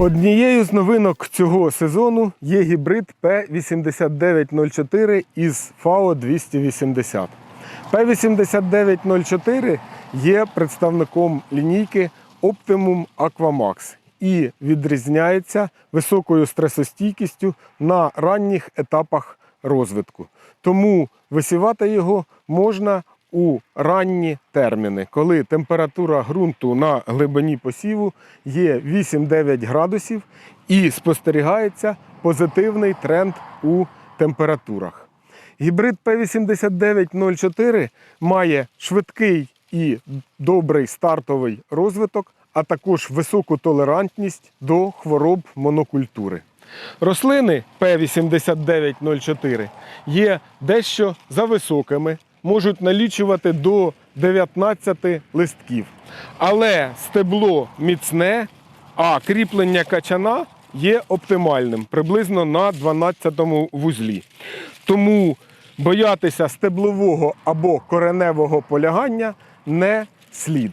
Однією з новинок цього сезону є гібрид P8904 із FAO 280. P8904 є представником лінійки Optimum Aquamax і відрізняється високою стресостійкістю на ранніх етапах розвитку. Тому висівати його можна у ранні терміни, коли температура ґрунту на глибині посіву є 8-9 градусів і спостерігається позитивний тренд у температурах. Гібрид P8904 має швидкий і добрий стартовий розвиток, а також високу толерантність до хвороб монокультури. Рослини P8904 є дещо зависокими, можуть налічувати до 19 листків. Але стебло міцне, а кріплення качана є оптимальним, приблизно на 12 вузлі. Тому боятися стеблового або кореневого полягання не слід.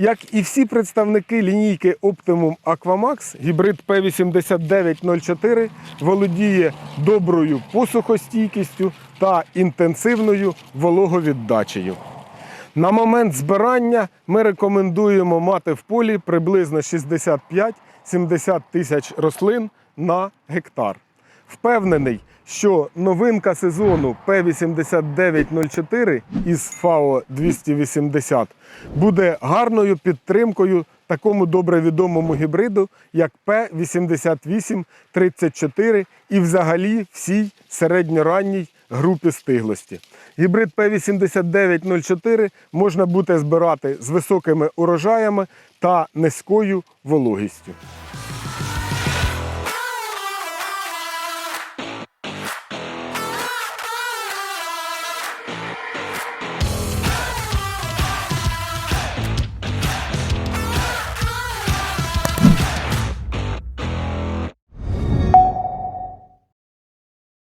Як і всі представники лінійки Optimum Aquamax, гібрид P8904 володіє доброю посухостійкістю та інтенсивною вологовіддачею. На момент збирання ми рекомендуємо мати в полі приблизно 65-70 тисяч рослин на гектар. Впевнений, що новинка сезону P8904 із FAO 280 буде гарною підтримкою такому добре відомому гібриду, як P8834 і взагалі всій середньоранній групі стиглості. Гібрид P8904 можна буде збирати з високими урожаями та низькою вологістю.